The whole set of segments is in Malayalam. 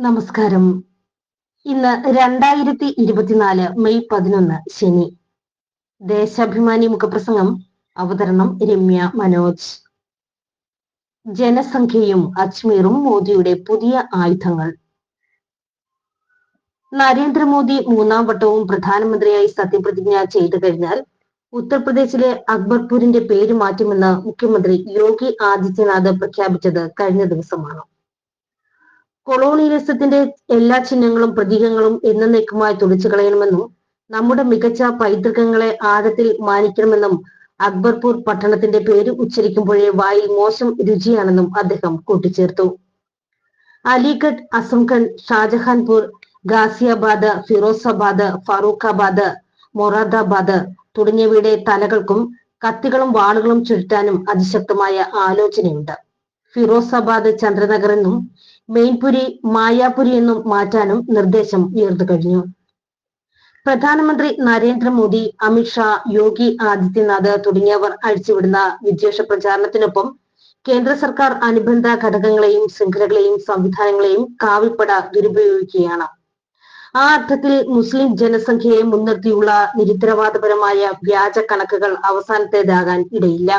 നമസ്കാരം. ഇന്ന് രണ്ടായിരത്തി ഇരുപത്തിനാല് മെയ് പതിനൊന്ന് ശനി. ദേശാഭിമാനി മുഖപ്രസംഗം അവതരണം രമ്യ മനോജ്. ജനസംഖ്യയും അജ്മീറും മോദിയുടെ പുതിയ ആയുധങ്ങൾ. നരേന്ദ്രമോദി മൂന്നാം വട്ടവും പ്രധാനമന്ത്രിയായി സത്യപ്രതിജ്ഞ ചെയ്തു കഴിഞ്ഞാൽ ഉത്തർപ്രദേശിലെ അക്ബർപൂരിന്റെ പേര് മാറ്റുമെന്ന് മുഖ്യമന്ത്രി യോഗി ആദിത്യനാഥ് പ്രഖ്യാപിച്ചത് കഴിഞ്ഞ ദിവസമാണ്. കൊളോണിയലിസത്തിന്റെ എല്ലാ ചിഹ്നങ്ങളും പ്രതീകങ്ങളും എന്നേക്കുമായി തുളിച്ചു കളയണമെന്നും നമ്മുടെ മികച്ച പൈതൃകങ്ങളെ ആഴത്തിൽ മാനിക്കണമെന്നും അക്ബർപൂർ പട്ടണത്തിന്റെ പേര് ഉച്ചരിക്കുമ്പോഴേ വായിൽ മോശം രുചിയാണെന്നും അദ്ദേഹം കൂട്ടിച്ചേർത്തു. അലിഗഡ് അസംഖൻ ഷാജഹാൻപൂർ ഗാസിയാബാദ് ഫിറോസാബാദ് ഫറൂഖാബാദ് മൊറാദാബാദ് തുടങ്ങിയവയുടെ തലകൾക്കും കത്തികളും വാളുകളും ചുരുട്ടാനും അതിശക്തമായ ആലോചനയുണ്ട്. ഫിറോസാബാദ് ചന്ദ്രനഗർ എന്നും മെയിൻപുരി മായാപുരി എന്നും മാറ്റാനും നിർദ്ദേശം ഉയർന്നു കഴിഞ്ഞു. പ്രധാനമന്ത്രി നരേന്ദ്രമോദി അമിത്ഷാ യോഗി ആദിത്യനാഥ് തുടങ്ങിയവർ അഴിച്ചുവിടുന്ന വിദ്വേഷ പ്രചാരണത്തിനൊപ്പം കേന്ദ്ര സർക്കാർ അനുബന്ധ ഘടകങ്ങളെയും ശൃംഖലകളെയും സംവിധാനങ്ങളെയും കാവിപ്പട ദുരുപയോഗിക്കുകയാണ്. ആ അർത്ഥത്തിൽ മുസ്ലിം ജനസംഖ്യയെ മുൻനിർത്തിയുള്ള നിരുത്തരവാദപരമായ വ്യാജ കണക്കുകൾ അവസാനത്തേതാകാൻ ഇടയില്ല.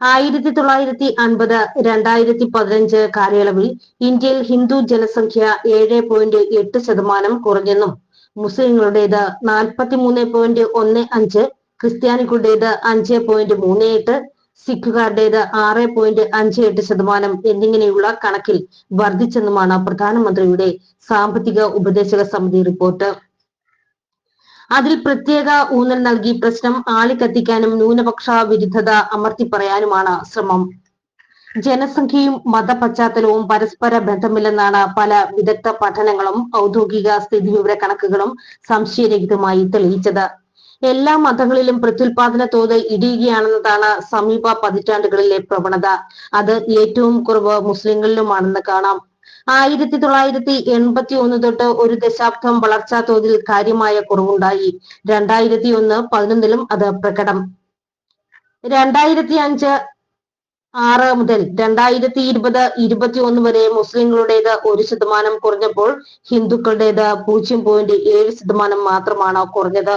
ആയിരത്തി തൊള്ളായിരത്തി അൻപത് രണ്ടായിരത്തി പതിനഞ്ച് കാലയളവിൽ ഇന്ത്യയിൽ ഹിന്ദു ജനസംഖ്യ ഏഴ് പോയിന്റ് എട്ട് ശതമാനം കുറഞ്ഞെന്നും മുസ്ലിങ്ങളുടേത് നാൽപ്പത്തി മൂന്ന് പോയിന്റ് ഒന്ന് അഞ്ച് ക്രിസ്ത്യാനികളുടേത് അഞ്ച് പോയിന്റ് മൂന്ന് എട്ട് സിഖുകാരുടേത് ആറ് പോയിന്റ് അഞ്ച് എട്ട് ശതമാനം എന്നിങ്ങനെയുള്ള കണക്കിൽ വർദ്ധിച്ചെന്നുമാണ് പ്രധാനമന്ത്രിയുടെ സാമ്പത്തിക ഉപദേശക സമിതി റിപ്പോർട്ട്. അതിൽ പ്രത്യേക ഊന്നൽ നൽകി പ്രശ്നം ആളിക്കത്തിക്കാനും ന്യൂനപക്ഷ വിരുദ്ധത അമർത്തി പറയാനുമാണ് ശ്രമം. ജനസംഖ്യയും മതപശ്ചാത്തലവും പരസ്പര ബന്ധമില്ലെന്നാണ് പല വിദഗ്ധ പഠനങ്ങളും ഔദ്യോഗിക സ്ഥിതിവിവര കണക്കുകളും സംശയരഹിതമായി തെളിയിച്ചത്. എല്ലാ മതങ്ങളിലും പ്രത്യുൽപാദന തോത് ഇടിയുകയാണെന്നതാണ് സമീപ പതിറ്റാണ്ടുകളിലെ പ്രവണത. അത് ഏറ്റവും കുറവ് മുസ്ലിങ്ങളിലുമാണെന്ന് കാണാം. ആയിരത്തി തൊള്ളായിരത്തി എൺപത്തി ഒന്ന് തൊട്ട് ഒരു ദശാബ്ദം വളർച്ചാ തോതിൽ കാര്യമായ കുറവുണ്ടായി. രണ്ടായിരത്തി ഒന്ന് പതിനൊന്നിലും അത് പ്രകടം. രണ്ടായിരത്തി അഞ്ച് ആറ് മുതൽ രണ്ടായിരത്തി ഇരുപത് ഇരുപത്തി ഒന്ന് വരെ മുസ്ലിങ്ങളുടേത് ഒരു ശതമാനം കുറഞ്ഞപ്പോൾ ഹിന്ദുക്കളുടേത് പൂജ്യം പോയിന്റ് ഏഴ് ശതമാനം മാത്രമാണ് കുറഞ്ഞത്.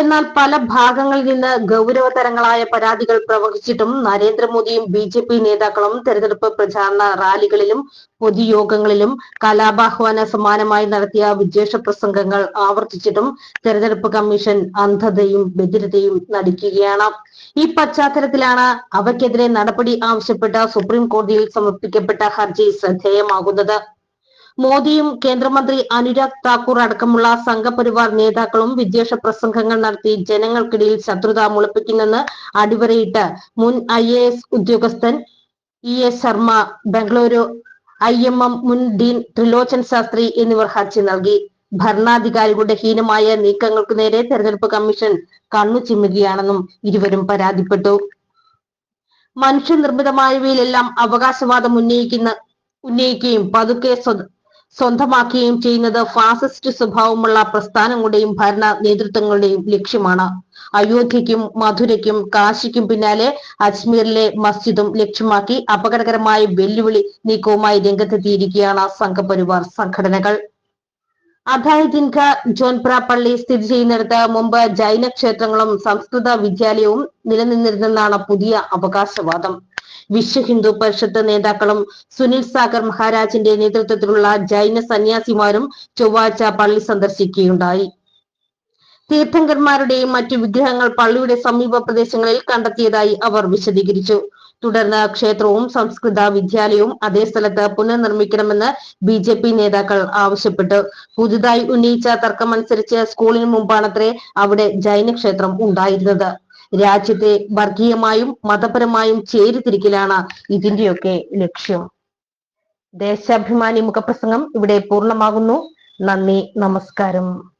എന്നാൽ പല ഭാഗങ്ങളിൽ നിന്ന് ഗൗരവതരങ്ങളായ പരാതികൾ പ്രവഹിച്ചിട്ടും നരേന്ദ്രമോദിയും ബി ജെ പി നേതാക്കളും തെരഞ്ഞെടുപ്പ് പ്രചാരണ റാലികളിലും പൊതുയോഗങ്ങളിലും കലാപാഹ്വാന സമാനമായി നടത്തിയ വിദ്വേഷ പ്രസംഗങ്ങൾ ആവർത്തിച്ചിട്ടും തെരഞ്ഞെടുപ്പ് കമ്മീഷൻ അന്ധതയും ബദിരതയും നടിക്കുകയാണ്. ഈ പശ്ചാത്തലത്തിലാണ് അവയ്ക്കെതിരെ നടപടി ആവശ്യപ്പെട്ട സുപ്രീം കോടതിയിൽ സമർപ്പിക്കപ്പെട്ട ഹർജി ശ്രദ്ധേയമാകുന്നത്. മോദിയും കേന്ദ്രമന്ത്രി അനുരാഗ് താക്കൂർ അടക്കമുള്ള സംഘപരിവാർ നേതാക്കളും വിദ്വേഷ പ്രസംഗങ്ങൾ നടത്തി ജനങ്ങൾക്കിടയിൽ ശത്രുത മുളപ്പിക്കുന്നെന്ന് അടിവരയിട്ട് മുൻ ഐ എ എസ് ഉദ്യോഗസ്ഥൻ E S Sharma Bengaluru I M M മുൻ ഡീൻ ത്രിലോചൻ ശാസ്ത്രി എന്നിവർ ഹർജി നൽകി. ഭരണാധികാരികളുടെ ഹീനമായ നീക്കങ്ങൾക്ക് നേരെ തെരഞ്ഞെടുപ്പ് കമ്മീഷൻ കണ്ണു ചിമ്മുകയാണെന്നും ഇരുവരും പരാതിപ്പെട്ടു. മനുഷ്യനിർമ്മിതമായവയിലെല്ലാം അവകാശവാദം ഉന്നയിക്കുന്ന ഉന്നയിക്കുകയും പതുക്കെ സ്വന്തമാക്കുകയും ചെയ്യുന്നത് ഫാസിസ്റ്റ് സ്വഭാവമുള്ള പ്രസ്ഥാനങ്ങളുടെയും ഭരണ നേതൃത്വങ്ങളുടെയും ലക്ഷ്യമാണ്. അയോധ്യയ്ക്കും മധുരയ്ക്കും കാശിക്കും പിന്നാലെ അജ്മീറിലെ മസ്ജിദും ലക്ഷ്യമാക്കി അപകടകരമായ വെല്ലുവിളി നീക്കവുമായി രംഗത്തെത്തിയിരിക്കുകയാണ് സംഘപരിവാർ സംഘടനകൾ. അധായതിൻക ജോൻപ്ര പള്ളി സ്ഥിതി ചെയ്യുന്നിടത്ത് മുമ്പ് ജൈന ക്ഷേത്രങ്ങളും സംസ്കൃത വിദ്യാലയവും നിലനിന്നിരുന്നെന്നാണ് പുതിയ അവകാശവാദം. വിശ്വ ഹിന്ദു പരിഷത്ത് നേതാക്കളും സുനിൽ സാഗർ മഹാരാജിന്റെ നേതൃത്വത്തിലുള്ള ജൈന സന്യാസിമാരും ചൊവ്വാഴ്ച പള്ളി സന്ദർശിക്കുകയുണ്ടായി. തീർത്ഥങ്കന്മാരുടെയും മറ്റു വിഗ്രഹങ്ങൾ പള്ളിയുടെ സമീപ പ്രദേശങ്ങളിൽ കണ്ടെത്തിയതായി അവർ വിശദീകരിച്ചു. തുടർന്ന് ക്ഷേത്രവും സംസ്കൃത വിദ്യാലയവും അതേ സ്ഥലത്ത് പുനർനിർമ്മിക്കണമെന്ന് ബി ജെ പി നേതാക്കൾ ആവശ്യപ്പെട്ടു. പുതുതായി ഉന്നയിച്ച തർക്കമനുസരിച്ച് സ്കൂളിന് മുമ്പാണത്രേ അവിടെ ജൈന ക്ഷേത്രം ഉണ്ടായിരുന്നത്. രാജ്യത്തെ വർഗീയമായും മതപരമായും ചേരിതിരിക്കലാണ് ഇതിന്റെയൊക്കെ ലക്ഷ്യം. ദേശാഭിമാനി മുഖപ്രസംഗം ഇവിടെ പൂർണമാകുന്നു. നന്ദി നമസ്കാരം.